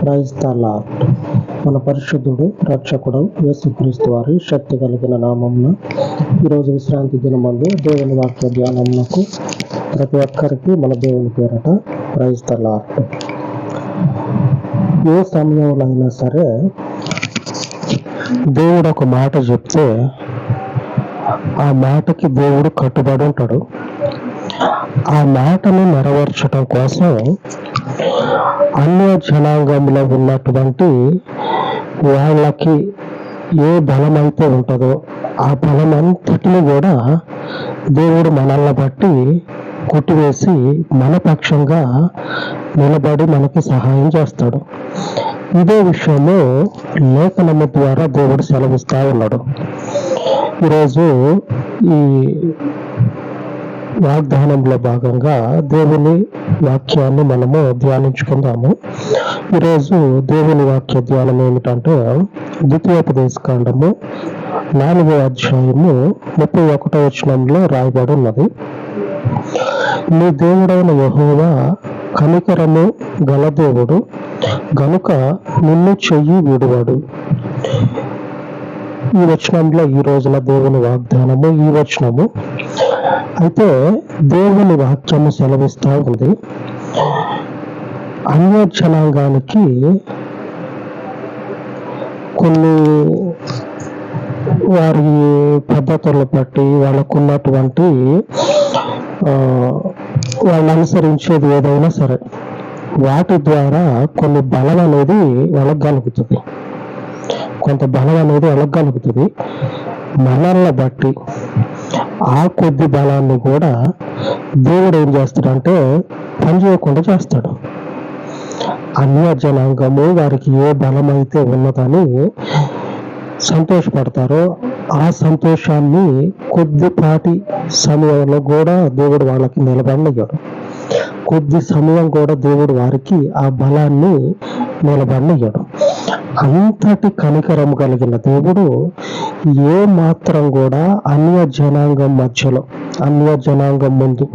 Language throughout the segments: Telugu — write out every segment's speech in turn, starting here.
ప్రైజ్ ద మన పరిశుద్ధుడు రక్షకుడు యేసుక్రీస్తు వారి శక్తి కలిగిన నామమున ఈరోజు విశ్రాంతి దినమందు దేవుని వాక్య ధ్యానంకు ప్రతి ఒక్కరికి మన దేవుని పేరట ప్రైజ్ ఏ సమయంలో అయినా సరే దేవుడు ఒక మాట చెప్తే ఆ మాటకి దేవుడు కట్టుబడి ఉంటాడు. ఆ మాటను నెరవేర్చడం కోసం అన్య జనాంగంలో ఉన్నటువంటి వాళ్ళకి ఏ బలం అయితే ఉంటుందో ఆ బలం అంతటిని కూడా దేవుడు మనల్ని బట్టి కొట్టివేసి మన పక్షంగా నిలబడి మనకి సహాయం చేస్తాడు. ఇదే విషయంలో లేఖనము ద్వారా దేవుడు సెలవిస్తా ఉన్నాడు. ఈరోజు ఈ వాగ్దానంలో భాగంగా దేవుని వాక్యాన్ని మనము ధ్యానించుకుందాము. ఈరోజు దేవుని వాక్య ధ్యానం ఏమిటంటే ద్వితీయోపదేశ కాండము నాలుగో అధ్యాయము ముప్పై ఒకటో వచనంలో రాయబడి ఉన్నది. నీ దేవుడైన యహోవా కనికరము గల దేవుడు గనుక నిన్ను చెయ్యి విడువాడు. ఈ వచనంలో ఈ రోజున దేవుని వాగ్దానము ఈ వచనము అయితే దేవుని వాక్యము సెలవిస్తూ ఉంది. అన్య కొన్ని వారి పద్ధతులను బట్టి వాళ్ళకున్నటువంటి ఆ, వాళ్ళు అనుసరించేది ఏదైనా సరే వాటి ద్వారా కొన్ని బలం అనేది వాళ్ళకి కలుగుతుంది కొంత బలం అనేది వాళ్ళకి కలుగుతుంది మనల్ని బట్టి ఆ కొద్ది బలాన్ని కూడా దేవుడు ఏం చేస్తాడంటే పని చేయకుండా చేస్తాడు. అన్య జనాంగము వారికి ఏ బలం అయితే ఉన్నదని సంతోషపడతారో ఆ సంతోషాన్ని కొద్దిపాటి సమయంలో కూడా దేవుడు వాళ్ళకి నిలబడనియ్యాడు. కొద్ది సమయం కూడా దేవుడు వారికి ఆ బలాన్ని నిలబడనియ్యాడు. అంతటి కనికరం కలిగిన దేవుడు ఏ మాత్రం కూడా అన్య జనాంగం మధ్యలో అన్య జనాంగం ముందు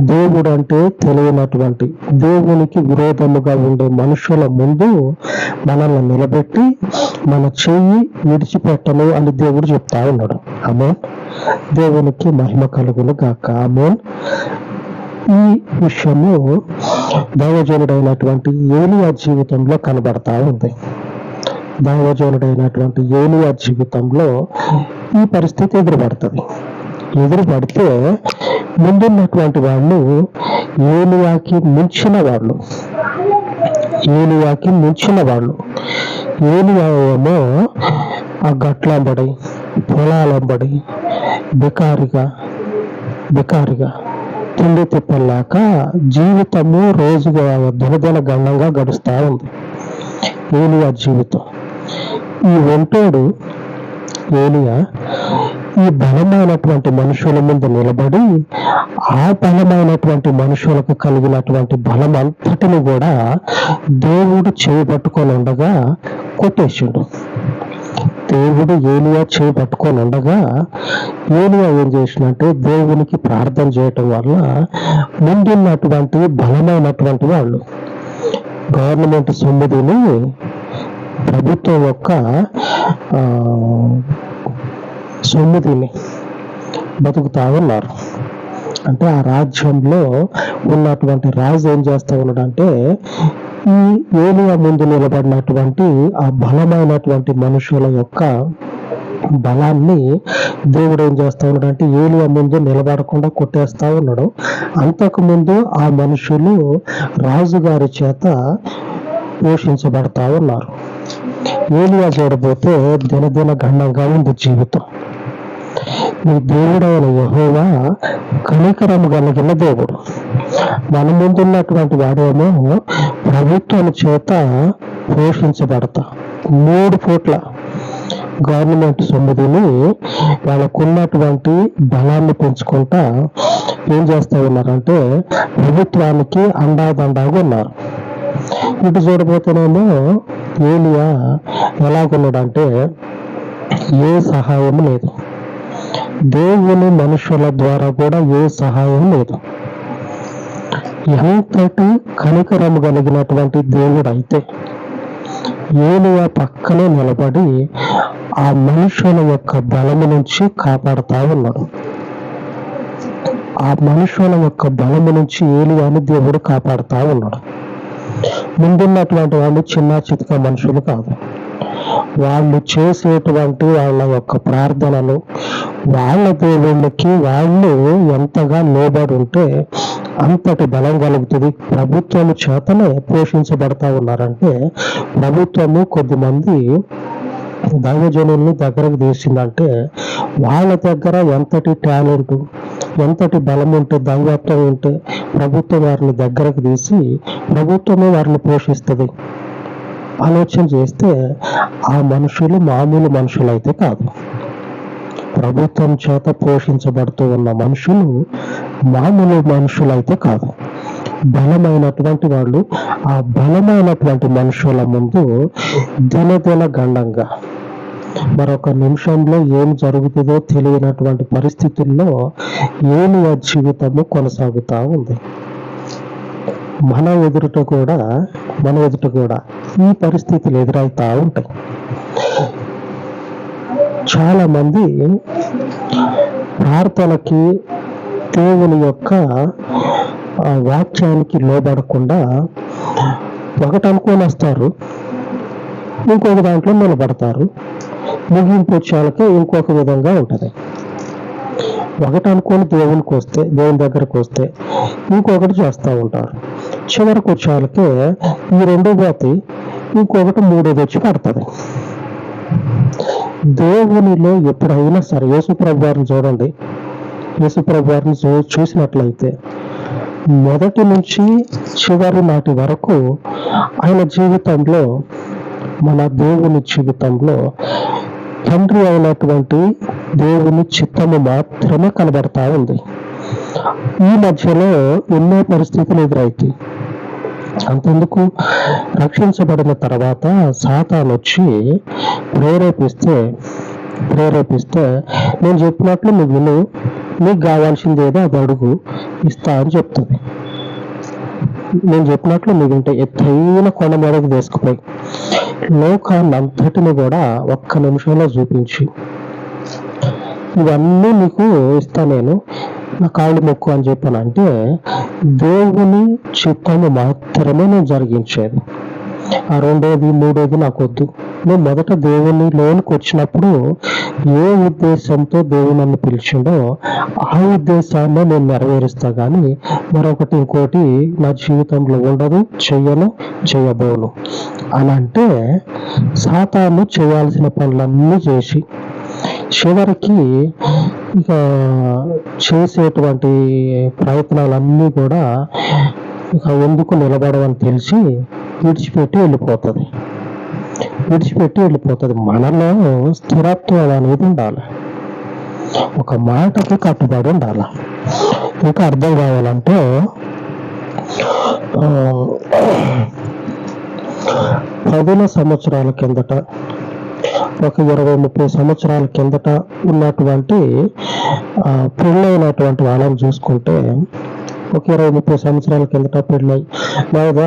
దేవుడు అంటే తెలియనటువంటి దేవునికి విరోధముగా ఉండే మనుషుల ముందు మనల్ని నిలబెట్టి మన చెయ్యి విడిచిపెట్టను అని దేవుడు చెప్తా ఉన్నాడు. అమోన్ దేవునికి మహిమ కలుగును గాక. అమోన్ ఈ విషయము దైవజనుడైనటువంటి ఏలియా జీవితంలో కనబడతా ఉంది. దైవజనుడైనటువంటి ఏలియా జీవితంలో ఈ పరిస్థితి ఎదురుపడుతుంది. ఎదురుపడితే ముందున్నటువంటి వాళ్ళు ఏలియాకి మించిన వాళ్ళు. ఏలియాకి మించిన వాళ్ళు. ఏలియామో ఆ గట్లంబడి పొలాలంబడి బికారిగా బికారిగా తిండి తిప్పలేక జీవితము రోజుగా దినదిన గండంగా గడుస్తూ ఉంది. ఏలియా జీవితం. ఈ ఒంటోడు ఏలియా ఈ బలమైనటువంటి మనుషుల ముందు నిలబడి ఆ బలమైనటువంటి మనుషులకు కలిగినటువంటి బలం అంతటిని కూడా దేవుడు చేపట్టుకొని ఉండగా కొట్టేసిండు. దేవుడు ఏలియా చేయి పట్టుకొని ఉండగా ఏలియా ఏం చేసినట్టే దేవునికి ప్రార్థన చేయటం వల్ల ముందున్నటువంటి బలమైనటువంటి వాళ్ళు. గవర్నమెంట్ సొమ్మిదిని ప్రభుత్వం యొక్క ఆ, సొమ్మిదిని బతుకుతా ఉన్నారు. అంటే ఆ రాజ్యంలో ఉన్నటువంటి రాజు ఏం చేస్తూ ఉన్నాడంటే ఈ ఏలియా ముందు నిలబడినటువంటి ఆ బలమైనటువంటి మనుషుల యొక్క బలాన్ని దేవుడు ఏం చేస్తా ఉన్నాడంటే ఏలియా ముందు నిలబడకుండా కొట్టేస్తా ఉన్నాడు. అంతకు ముందు ఆ మనుషులు రాజుగారి చేత పోషించబడతా ఉన్నారు. ఏలియా చూడబోతే దినదిన గండంగా ఉంది జీవితం. నీ దేవుడైన యహోవా కనికరము కలిగిన దేవుడు. మన ముందున్నటువంటి వాడేమో ప్రభుత్వం చేత పోషించబడతా. మూడు పూట్ల గవర్నమెంట్ సొమ్మిదిని వాళ్ళకున్నటువంటి బలాన్ని పెంచుకుంటా ఏం చేస్తూ ఉన్నారంటే ప్రభుత్వానికి అండాదండాగా ఉన్నారు. ఇటు చూడబోతేనేమో ఏలియా ఎలాగున్నాడంటే ఏ సహాయం లేదు. దేవుని మనుషుల ద్వారా కూడా ఏ సహాయం లేదు. ఎంతటి కనికరము కలిగినటువంటి దేవుడు అయితే ఏలియా పక్కనే నిలబడి ఆ మనుషుల యొక్క బలము నుంచి కాపాడుతా ఉన్నాడు. ఆ మనుషుల యొక్క బలము నుంచి ఏలియాని దేవుడు కాపాడుతా ఉన్నాడు. ముందున్నటువంటి వాళ్ళు చిన్న చితక మనుషులు కాదు. వాళ్ళు చేసేటువంటి వాళ్ళ యొక్క ప్రార్థనలు వాళ్ళ దేవుళ్ళకి వాళ్ళు ఎంతగా లోబడి ఉంటే అంతటి బలం కలుగుతుంది. ప్రభుత్వం చేతనే పోషించబడతా ఉన్నారంటే ప్రభుత్వము కొద్దిమంది దైవజనుల్ని దగ్గరకు తీసిందంటే వాళ్ళ దగ్గర ఎంతటి టాలెంట్ ఎంతటి బలం ఉంటే దైవత్వం ఉంటే ప్రభుత్వం వారిని దగ్గరకు తీసి ప్రభుత్వమే వారిని పోషిస్తుంది. ఆలోచన చేస్తే ఆ మనుషులు మామూలు మనుషులు అయితే కాదు. ప్రభుత్వం చేత పోషించబడుతూ ఉన్న మనుషులు మామూలు మనుషులు అయితే కాదు. బలమైనటువంటి వాళ్ళు ఆ బలమైనటువంటి మనుషుల ముందు దినదిన గండంగా మరొక నిమిషంలో ఏం జరుగుతుందో తెలియనటువంటి పరిస్థితుల్లో ఏమి జీవితము కొనసాగుతా ఉంది. మన ఎదురుట కూడా మన ఎదుట కూడా ఈ పరిస్థితులు ఎదురవుతూ ఉంటాయి. చాలా మంది ప్రార్థనకి దేవుని యొక్క వాక్యానికి లోబడకుండా ఒకటి అనుకొని వస్తారు ఇంకొక దాంట్లో నిలబడతారు. ముగింపు చాలక ఇంకొక విధంగా ఉంటుంది. ఒకటి అనుకొని దేవునికి వస్తే దేవుని దగ్గరకు వస్తే ఇంకొకటి చేస్తూ ఉంటారు. చివరికి వచ్చేళ్ళకే ఈ రెండో పోతే ఇంకొకటి మూడోది వచ్చి పడుతుంది. దేవునిలో ఎప్పుడైనా సరే యేసుప్రభు వారిని చూడండి. యేసుప్రభు వారిని చూ చూసినట్లయితే మొదటి నుంచి చివరి నాటి వరకు ఆయన జీవితంలో మన దేవుని జీవితంలో తండ్రి అయినటువంటి దేవుని చిత్తము మాత్రమే కనబడతా ఉంది. ఈ మధ్యలో ఎన్నో పరిస్థితులు ఎదురవుతాయి అంతెందుకు? రక్షించబడిన తర్వాత సాతాను వచ్చి ప్రేరేపిస్తే ప్రేరేపిస్తే నేను చెప్పినట్లు నువ్వు విను. నీకు కావాల్సింది ఏదో అది అడుగు. ఇస్తా అని చెప్తుంది. నేను చెప్పినట్లు నువ్వు ఎత్తైన కొండ మీదకి తీసుకుపోయి. లోకాన్ని అంతటిని కూడా ఒక్క నిమిషంలో చూపించి. ఇవన్నీ నీకు ఇస్తా నేను. నా కాళ్ళు మొక్కు అని చెప్పాను అంటే దేవుని చిత్తము మాత్రమే నేను జరిగించేది. రెండోది మూడోది నాకు వద్దు నేను మొదట దేవుని లోనికి వచ్చినప్పుడు ఏ ఉద్దేశంతో దేవుడు నన్ను పిలిచిండో ఆ ఉద్దేశాన్ని నేను నెరవేరుస్తా కానీ మరొకటి ఇంకోటి నా జీవితంలో ఉండదు చెయ్యను చేయబోను అని అంటే సాతాను చేయాల్సిన పనులన్నీ చేసి చివరికి ఇక చేసేటువంటి ప్రయత్నాలన్నీ కూడా ఇక ఎందుకు నిలబడవని తెలిసి విడిచిపెట్టి వెళ్ళిపోతుంది. విడిచిపెట్టి వెళ్ళిపోతుంది. మనలో స్థిరత్వం అనేది ఉండాలి. ఒక మాటకి కట్టుబడి ఉండాలి. ఇంకా అర్థం కావాలంటే ఆ, పదుల సంవత్సరాల కిందట ఒక ఇరవై ముప్పై సంవత్సరాల కిందట ఉన్నటువంటి పెళ్ళైనటువంటి వాళ్ళని చూసుకుంటే ఒక ఇరవై ముప్పై సంవత్సరాల కిందట పెళ్ళై. లేదా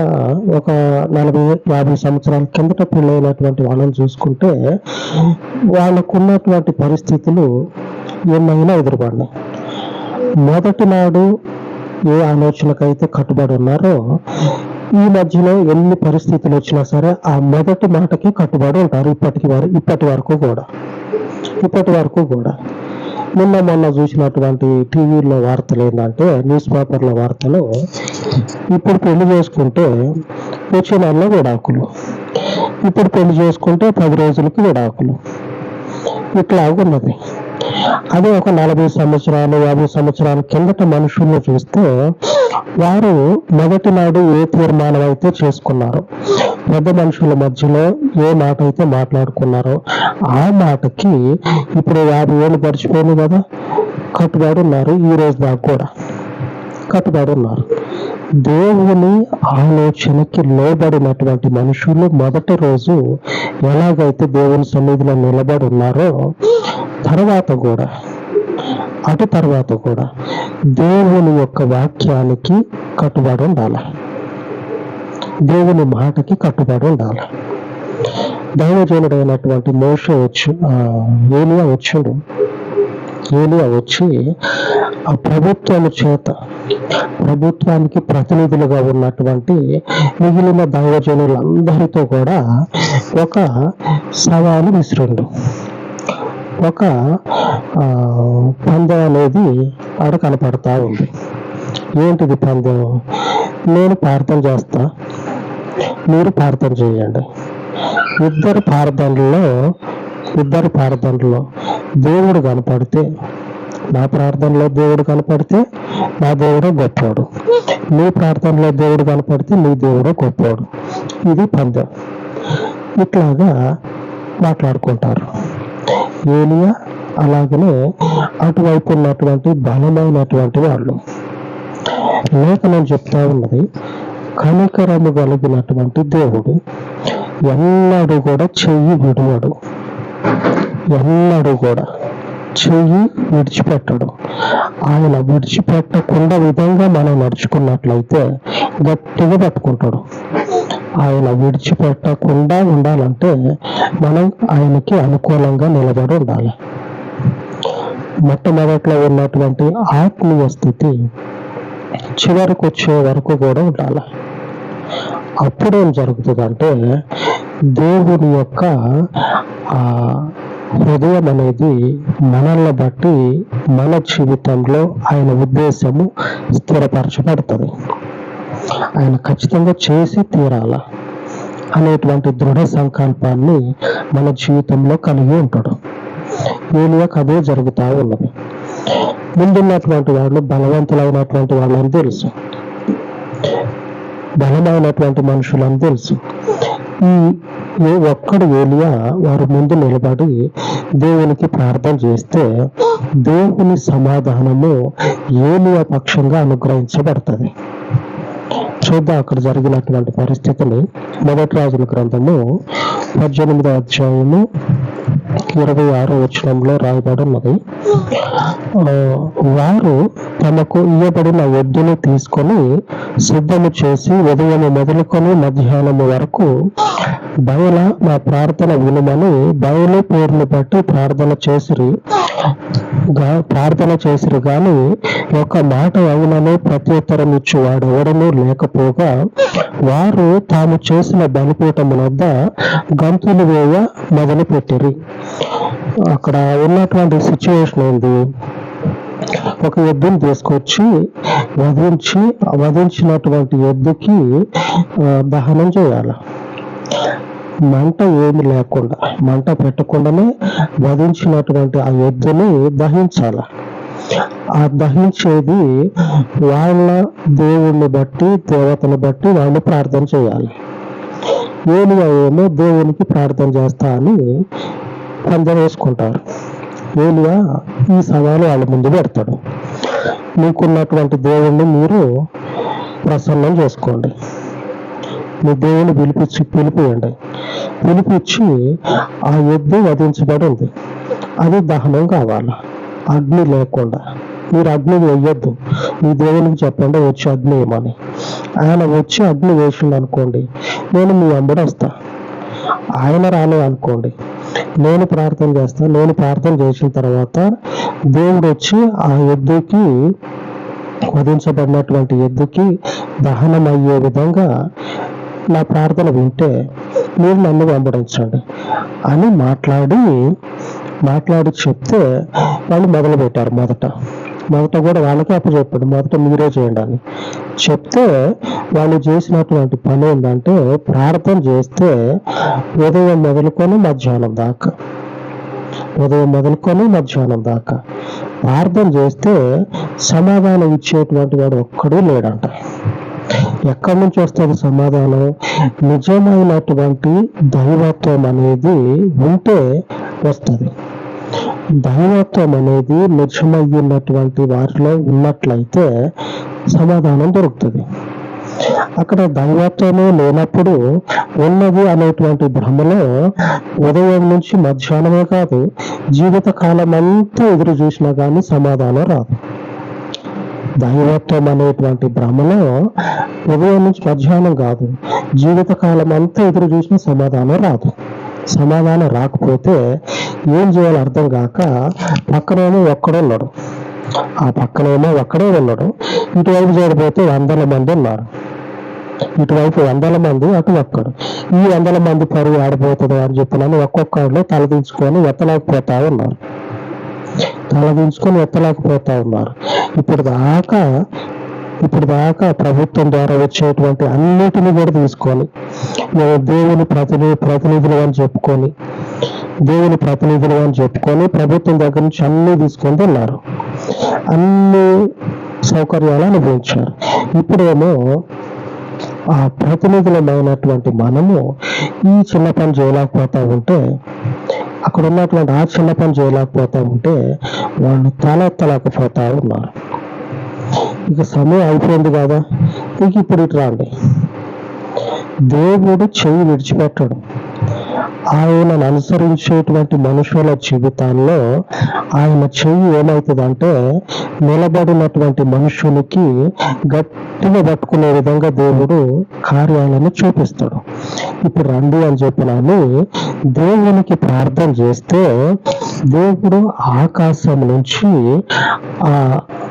ఒక నలభై యాభై సంవత్సరాల కిందట పెళ్ళైనటువంటి వాళ్ళని చూసుకుంటే వాళ్ళకున్నటువంటి పరిస్థితులు ఏమైనా ఎదురుపడినాయి మొదటి నాడు ఏ ఆలోచనకైతే కట్టుబడి ఉన్నారో ఈ మధ్యలో ఎన్ని పరిస్థితులు వచ్చినా సరే ఆ మొదటి మాటకి కట్టుబడి ఉంటారు ఇప్పటికి వారు ఇప్పటి వరకు కూడా. ఇప్పటి వరకు కూడా. నిన్న మొన్న చూసినటువంటి టీవీలో వార్తలు ఏంటంటే న్యూస్ పేపర్ల వార్తలు ఇప్పుడు పెళ్ళి చేసుకుంటే వచ్చే నెలలో విడాకులు. ఇప్పుడు పెళ్ళి చేసుకుంటే పది రోజులకి విడాకులు. ఇట్లా ఉన్నది అదే ఒక నలభై సంవత్సరాలు యాభై సంవత్సరాల కిందట మనుషుల్ని చూస్తే వారు మొదటి నాడు ఏ తీర్మానం అయితే చేసుకున్నారు పెద్ద మనుషుల మధ్యలో ఏ మాట అయితే మాట్లాడుకున్నారో ఆ మాటకి ఇప్పుడు యాభై ఏళ్ళు గడిచిపోయింది కదా కట్టుబడి ఉన్నారు ఈ రోజు దాకా కూడా. కట్టుబడి ఉన్నారు. దేవుని ఆలోచనకి లోబడినటువంటి మనుషులు మొదటి రోజు ఎలాగైతే దేవుని సన్నిధిలో నిలబడి ఉన్నారో తర్వాత కూడా అటు తర్వాత కూడా దేవుని యొక్క వాక్యానికి కట్టుబడి ఉండాలి. దేవుని మాటకి కట్టుబడి ఉండాలి. దైవజనుడైనటువంటి మోష వచ్చి ఏలియా వచ్చిండు. ఏలియా వచ్చి ఆ ప్రభుత్వం చేత ప్రభుత్వానికి ప్రతినిధులుగా ఉన్నటువంటి మిగిలిన దైవజనులందరితో కూడా ఒక సవాలు విసిరిండు. ఒక ఆ, పందెం అనేది ఆడ కనపడతా ఉంది. ఏంటిది పందెం? నేను ప్రార్థన చేస్తా. మీరు ప్రార్థన చేయండి. ఇద్దరు ప్రార్థనలో ఇద్దరు ప్రార్థనలో దేవుడు కనపడితే నా ప్రార్థనలో దేవుడు కనపడితే నా దేవుడు గొప్పవాడు నీ ప్రార్థనలో దేవుడు కనపడితే నీ దేవుడు గొప్పవాడు ఇది పందెం. ఇట్లాగా మాట్లాడుకుంటారు. ఏలియా అలాగనే అటువైపు ఉన్నటువంటి బలమైనటువంటి వాళ్ళు. లేఖనం చెప్తా ఉన్నది కనికరము కలిగినటువంటి దేవుడు ఎన్నడూ కూడా చెయ్యి విడువడు. ఎన్నడూ కూడా. చెయ్యి విడిచిపెట్టడు. ఆయన విడిచిపెట్టకుండా విధంగా మనం నడుచుకున్నట్లయితే గట్టిగా పట్టుకుంటాడు ఆయన విడిచిపెట్టకుండా ఉండాలంటే మనం ఆయనకి అనుకూలంగా నిలబడి ఉండాలి. మొట్టమొదట్లో ఉన్నటువంటి ఆత్మీయ స్థితి చివరికి వచ్చే వరకు కూడా ఉండాలి. అప్పుడేం జరుగుతుందంటే దేవుని యొక్క ఆ హృదయం అనేది మనల్ని బట్టి మన జీవితంలో ఆయన ఉద్దేశము స్థిరపరచబడుతుంది. ఆయన ఖచ్చితంగా చేసి తీరాల అనేటువంటి దృఢ సంకల్పాన్ని మన జీవితంలో కలిగి ఉంటాడు. ఏలియాకు అదే జరుగుతూ ఉన్నది. ముందున్నటువంటి వాళ్ళు బలవంతులైనటువంటి వాళ్ళని తెలుసు. బలమైనటువంటి మనుషులని తెలుసు. ఈ ఏ ఒక్కడు ఏలియా వారి ముందు నిలబడి దేవునికి ప్రార్థన చేస్తే దేవుని సమాధానము ఏలియా పక్షంగా అనుగ్రహించబడుతుంది. చూద్దాం అక్కడ జరిగినటువంటి పరిస్థితిని. మొదటి రాజుల గ్రంథము పద్దెనిమిదో అధ్యాయము ఇరవై ఆరో వచనంలో రాయబడి ఉన్నది. వారు తమకు ఇవ్వబడిన ఎద్దును తీసుకొని సిద్ధము చేసి ఉదయం మొదలుకొని మధ్యాహ్నము వరకు బయల నా ప్రార్థన వినుమని బయలు పేరును బట్టి ప్రార్థన చేసిరి. ప్రార్థన చేసిరు గాని ఒక మాట అవుననే ప్రత్యుత్తరం ఇచ్చేవాడు ఎవడను లేకపోగా వారు తాము చేసిన బలిపీఠము వద్ద గంతులు వేయ మొదలు పెట్టిరి అక్కడ ఉన్నటువంటి సిచ్యువేషన్ ఏంది? ఒక ఎద్దుని తీసుకొచ్చి వధించి వధించినటువంటి ఎద్దుకి దహనం చేయాలి. మంట ఏమి లేకుండా మంట పెట్టకుండానే వధించినటువంటి ఆ ఎద్దుని దహించాలి. ఆ దహించేది వాళ్ళ దేవుణ్ణి బట్టి దేవతను బట్టి వాళ్ళు ప్రార్థన చేయాలి. ఏలియా ఏమో దేవునికి ప్రార్థన చేస్తా అని పందెం వేసుకుంటారు. ఏలియా ఈ సవాలు వాళ్ళ ముందు పెడతాడు. మీకున్నటువంటి దేవుణ్ణి మీరు ప్రసన్నం చేసుకోండి. మీ దేవుని పిలిపించి పిలిపియండి. పిలిపించి ఆ ఎద్దు వధించబడి ఉంది అది దహనం కావాలి. అగ్ని లేకుండా. మీరు అగ్ని వేయొద్దు. మీ దేవునికి చెప్పండి వచ్చి అగ్ని వేయమని. ఆయన వచ్చి అగ్ని వేసిండు అనుకోండి నేను మీ అంబడి వస్తా ఆయన రాలే అనుకోండి నేను ప్రార్థన చేస్తాను నేను ప్రార్థన చేసిన తర్వాత దేవుడు వచ్చి ఆ ఎద్దుకి వధించబడినటువంటి ఎద్దుకి దహనం అయ్యే విధంగా నా ప్రార్థన వింటే మీరు నన్ను వెంబడించండి అని మాట్లాడి మాట్లాడి చెప్తే వాళ్ళు మొదలు పెట్టారు మొదట. మొదట కూడా వాళ్ళకే అప్పచెప్పాడు. మొదట మీరే చేయండి అని. చెప్తే వాళ్ళు చేసినటువంటి పని ఏంటంటే ప్రార్థన చేస్తే ఉదయం మొదలుకొని మధ్యాహ్నం దాకా. ఉదయం మొదలుకొని మధ్యాహ్నం దాకా. ప్రార్థన చేస్తే సమాధానం ఇచ్చేటువంటి వాడు ఒక్కడూ లేడంట. ఎక్కడి నుంచి వస్తుంది సమాధానం? నిజమైనటువంటి దైవత్వం అనేది ఉంటే వస్తుంది. దైవత్వం అనేది నిజమయ్యున్నటువంటి వారిలో ఉన్నట్లయితే సమాధానం దొరుకుతుంది. అక్కడ దైవత్వమే లేనప్పుడు ఉన్నది అనేటువంటి భ్రమలో ఉదయం నుంచి మధ్యాహ్నమే కాదు జీవిత కాలం అంతా ఎదురు చూసినా కానీ సమాధానం రాదు. దైవత్వం అనేటువంటి భ్రమలో ఉదయం నుంచి మధ్యాహ్నం కాదు జీవిత కాలం అంతా ఎదురు చూసిన సమాధానం రాదు. సమాధానం రాకపోతే ఏం చేయాలో అర్థం కాక పక్కనేమో ఒక్కడున్నాడు ఆ పక్కనేమో ఒక్కడే ఉన్నాడు. ఇటువైపు చూడబోతే వందల మంది ఉన్నారు. ఇటువైపు వందల మంది అటు ఒక్కడు. ఈ వందల మంది పరువు ఆడిపోతుంది అని చెప్పినని ఒక్కొక్కళ్ళు తలదించుకొని ఎత్తలేకపోతా ఉన్నారు. తలదించుకొని ఎత్తలేకపోతా ఉన్నారు. ఇప్పుడు దాకా ఇప్పుడు దాకా ప్రభుత్వం ద్వారా వచ్చేటువంటి అన్నిటిని కూడా తీసుకొని మేము దేవుని ప్రతిని ప్రతినిధులు అని చెప్పుకొని దేవుని ప్రతినిధులు అని చెప్పుకొని ప్రభుత్వం దగ్గర నుంచి అన్ని తీసుకొని ఉన్నారు అన్ని సౌకర్యాలు అనుభవించారు. ఇప్పుడేమో ఆ ప్రతినిధులమైనటువంటి మనము ఈ చిన్న పని చేయలేకపోతా ఉంటే అక్కడ ఉన్నటువంటి ఆ చిన్న పని చేయలేకపోతా ఉంటే వాళ్ళు తల తలకపోతా ఉన్నారు. ఇక సమయం అయిపోయింది కదా ఇక ఇప్పుడు ఇటు రండి. దేవుడు చెయ్యి విడిచిపెట్టడు. ఆయనను అనుసరించేటువంటి మనుషుల జీవితాల్లో ఆయన చెయ్యి ఏమవుతుందంటే నిలబడినటువంటి మనుషులకి గట్టిగా పట్టుకునే విధంగా దేవుడు కార్యాలను చూపిస్తాడు. ఇప్పుడు రండి అని చెప్పినాను దేవునికి ప్రార్థన చేస్తే దేవుడు ఆకాశం నుంచి ఆ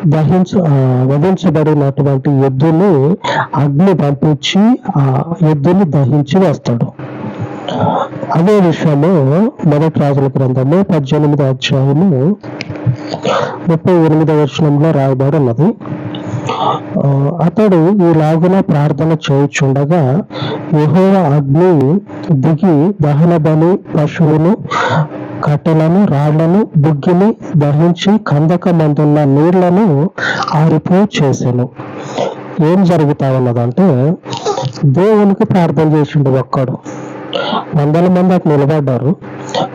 దహించ ఆ, వధించబడినటువంటి ఎద్దుని అగ్ని పంపించి ఆ ఎద్దుని దహించి వేస్తాడు. అదే విషయము మొదటి రాజుల గ్రంథము పద్దెనిమిది అధ్యాయము ముప్పై ఎనిమిదవ వచనంలో రాయబడి ఉన్నది అతడు ఈ ప్రార్థన చేయుచుండగా యహోవ అగ్ని దిగి దహన బలి పశువును కట్టెలను రాళ్ళను బుగ్గిని దహించి కందక మందున్న నీళ్ళను ఆరిపో చేశాను ఏం జరుగుతా ఉన్నదంటే దేవునికి ప్రార్థన చేసిండు ఒక్కడు. వందల మంది అటు నిలబడ్డారు.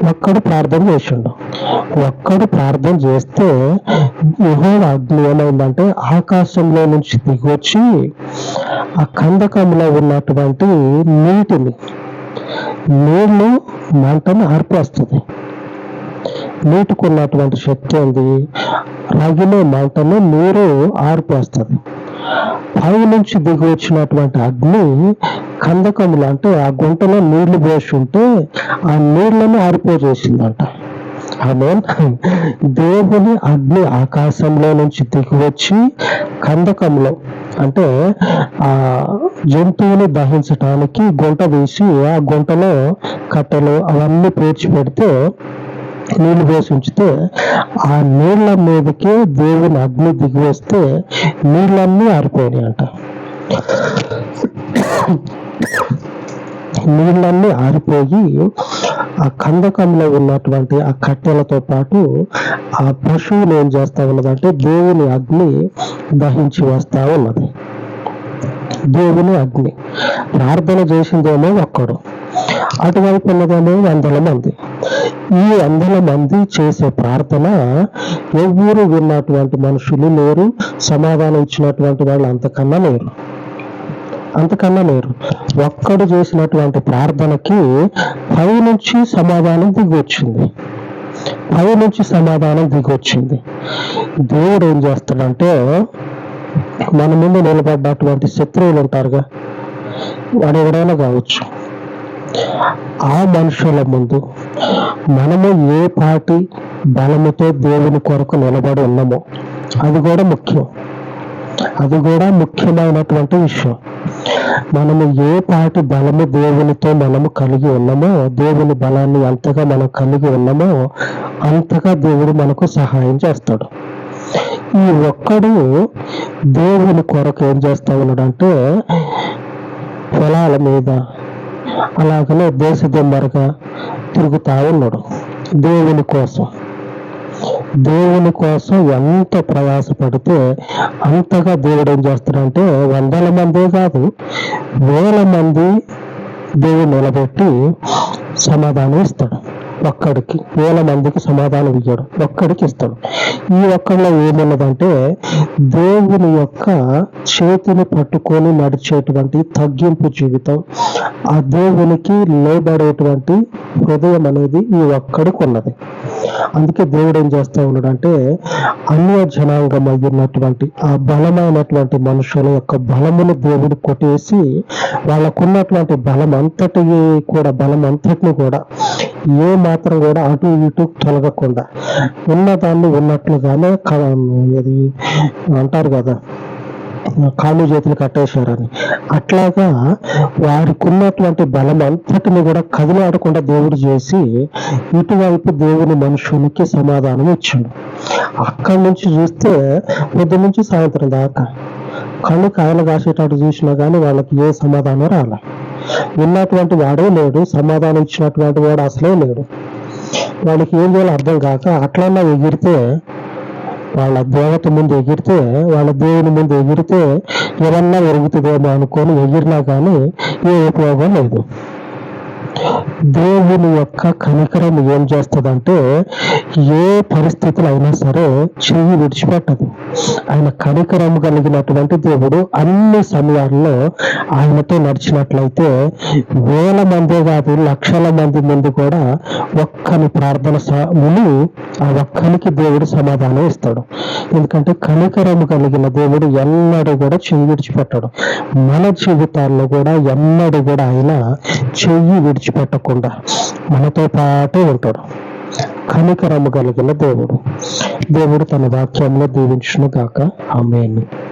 ఒక్కడు ప్రార్థన చేసిండు. ఒక్కడు ప్రార్థన చేస్తే యెహోవా అగ్ని ఏమైందంటే ఆకాశంలో నుంచి దిగొచ్చి ఆ కందకంలో ఉన్నటువంటి నీటిని నీళ్ళు మంటను ఆర్పేస్తుంది. నీటికున్నటువంటి శక్తి ఉంది రగిలే మంటను నీరు ఆర్పేస్తుంది. పై నుంచి దిగి వచ్చినటువంటి అగ్ని కందకములు అంటే ఆ గుంటలో నీళ్ళు పోసి ఉంటే ఆ నీళ్ళను ఆరిపోజేసిందంట ఆమె దేవుని అగ్ని ఆకాశంలో నుంచి దిగివచ్చి కందకంలో అంటే ఆ జంతువుని దహించటానికి గుంట వేసి ఆ గుంటలో కట్టెలు అవన్నీ పేర్చి పెడితే నీళ్ళు వేసి ఉంచితే ఆ నీళ్ళ మీదకి దేవుని అగ్ని దిగి వస్తే నీళ్ళన్నీ ఆరిపోయినాయి అంట నీళ్ళన్నీ ఆరిపోయి ఆ కందకంలో ఉన్నటువంటి ఆ కట్టెలతో పాటు ఆ పశువులు ఏం చేస్తా ఉన్నదంటే దేవుని అగ్ని దహించి వస్తా ఉన్నది. దేవుని అగ్ని. ప్రార్థన చేసిందేమో ఒక్కడు. అటువైపు ఉన్నదేమో వందల మంది. ఈ వందల మంది చేసే ప్రార్థన ఎవ్వరు విన్నటువంటి మనుషులు లేరు సమాధానం ఇచ్చినటువంటి వాళ్ళు అంతకన్నా లేరు. అంతకన్నా లేరు. ఒక్కడు చేసినటువంటి ప్రార్థనకి పై నుంచి సమాధానం దిగి వచ్చింది పై నుంచి సమాధానం దిగి వచ్చింది దేవుడు ఏం చేస్తాడంటే మన ముందు నిలబడ్డటువంటి శత్రువులు ఉంటారుగా వాడు ఎవడైనా కావచ్చు. ఆ మనుషుల ముందు మనము ఏ పాటి బలముతో దేవుని కొరకు నిలబడి ఉన్నామో అది కూడా ముఖ్యం. అది కూడా ముఖ్యమైనటువంటి విషయం. మనము ఏ పాటి బలము దేవునితో మనము కలిగి ఉన్నామో దేవుని బలాన్ని ఎంతగా మనం కలిగి ఉన్నామో అంతగా దేవుడు మనకు సహాయం చేస్తాడు. ఈ ఒక్కడు దేవుని కొరకు ఏం చేస్తా ఉన్నాడంటే పొలాల మీద అలాగనే దేశ దిమ్మరగా తిరుగుతా ఉన్నాడు దేవుని కోసం. దేవుని కోసం ఎంత ప్రయాసపడితే అంతగా దేవుడు ఏం చేస్తాడంటే వందల మందే కాదు వేల మంది దేవుడు నిలబెట్టి సమాధానం ఇస్తాడు. ఒక్కడికి వేల మందికి సమాధానం ఇయ్యాడు. ఒక్కడికి ఇస్తాడు. ఈ ఒక్కడిలో ఏమున్నదంటే దేవుని యొక్క చేతిని పట్టుకొని నడిచేటువంటి తగ్గింపు జీవితం ఆ దేవునికి లోబడేటువంటి హృదయం అనేది ఈ ఒక్కడికి ఉన్నది. అందుకే దేవుడు ఏం చేస్తూ ఉన్నాడంటే అన్య జనాంగం అయ్యున్నటువంటి ఆ బలమైనటువంటి మనుషుల యొక్క బలమును దేవుడు కొట్టేసి వాళ్ళకున్నటువంటి బలం అంతటి కూడా బలం అంతటిని కూడా ఏ మాత్రం కూడా అటు ఇటు తొలగకుండా ఉన్నదాన్ని ఉన్నట్లుగానే ఇది అంటారు కదా కాళ్ళు చేతులు కట్టేశారని. అట్లాగా వారికి ఉన్నటువంటి బలం అంతటిని కూడా కదిలాడకుండా దేవుడు చేసి ఇటువైపు దేవుని మనుషునికి సమాధానం ఇచ్చాడు. అక్కడి నుంచి చూస్తే పొద్దు నుంచి సాయంత్రం దాకా కళ్ళు కాయలు కాసేటట్టు చూసినా కానీ వాళ్ళకి ఏ సమాధానం రాలే. విన్నటువంటి వాడే లేడు సమాధానం ఇచ్చినటువంటి వాడు అసలే లేడు. వాళ్ళకి ఏం చేయాలో అర్థం కాక అట్లన్నా ఎగిరితే వాళ్ళ దేవత ముందు ఎగిరితే వాళ్ళ దేవుని ముందు ఎగిరితే ఏమన్నా ఎరుగుతుందేమో అనుకొని ఎగిరినా కానీ ఏ ఉపయోగం లేదు. దేవుని యొక్క కనికరం ఏం చేస్తుందంటే ఏ పరిస్థితులు అయినా సరే చెయ్యి విడిచిపెట్టదు. ఆయన కనికరం కలిగినటువంటి దేవుడు అన్ని సమయాల్లో ఆయనతో నడిచినట్లయితే వేల మందే కాదు లక్షల మంది ముందు కూడా ఒక్కని ప్రార్థన స- ఆ ఒక్కనికి దేవుడు సమాధానం ఇస్తాడు. ఎందుకంటే కనికరం కలిగిన దేవుడు ఎన్నడూ కూడా చెయ్యి విడిచిపెట్టడు. మన జీవితాల్లో కూడా ఎన్నడూ కూడా ఆయన చెయ్యి విడిచి విడిచిపెట్టకుండా మనతో పాటే ఉంటాడు. కనికరము కలిగిన దేవుడు. దేవుడు తన వాక్యంలో దీవించును గాక. ఆమెను.